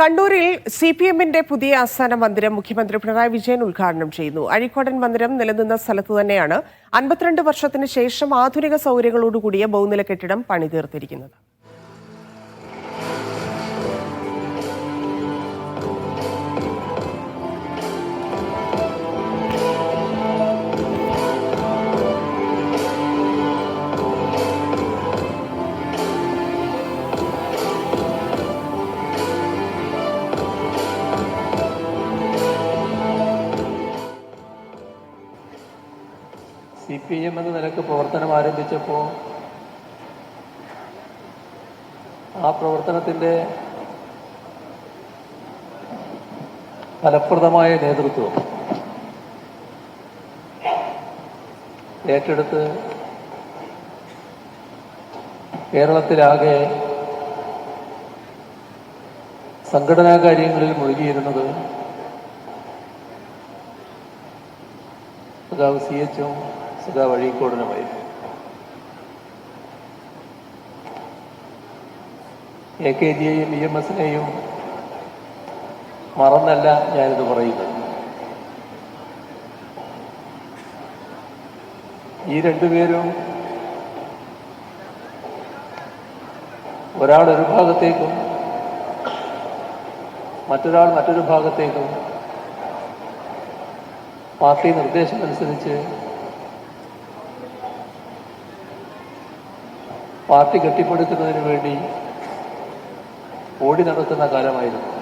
കണ്ണൂരിൽ C P എമ്മിന്റെ പുതിയ ആസ്ഥാന മന്ദിരം മുഖ്യമന്ത്രി പിണറായി വിജയൻ ഉദ്ഘാടനം ചെയ്യുന്നു. അഴീക്കോടൻ മന്ദിരം നിലനിന്ന സ്ഥലത്ത് തന്നെയാണ് അൻപത്തിരണ്ട് വർഷത്തിന് ശേഷം ആധുനിക സൗകര്യങ്ങളോടുകൂടിയ ബഹുനില കെട്ടിടം പണിതീർത്തിരിക്കുന്നത്. സി പി എം എന്ന നിലയ്ക്ക് പ്രവർത്തനം ആരംഭിച്ചപ്പോൾ ആ പ്രവർത്തനത്തിന്റെ ഫലപ്രദമായ നേതൃത്വം ഏറ്റെടുത്ത് കേരളത്തിലാകെ സംഘടനാ കാര്യങ്ങളിൽ മുഴുകിയിരുന്നത് സഖാവ് സി എച്ചും സഖാവ് അഴീക്കോടനുമായിരുന്നു എ കെ ജിയെയും ഇ എം എസിനെയും മറന്നല്ല ഞാനിത് പറയുന്നത്. ഈ രണ്ടുപേരും ഒരാൾ ഒരു ഭാഗത്തേക്കും മറ്റൊരാൾ മറ്റൊരു ഭാഗത്തേക്കും പാർട്ടി നിർദ്ദേശമനുസരിച്ച് പാർട്ടി കെട്ടിപ്പടുക്കുന്നതിന് വേണ്ടി ഓടി നടത്തുന്ന കാലമായിരുന്നു.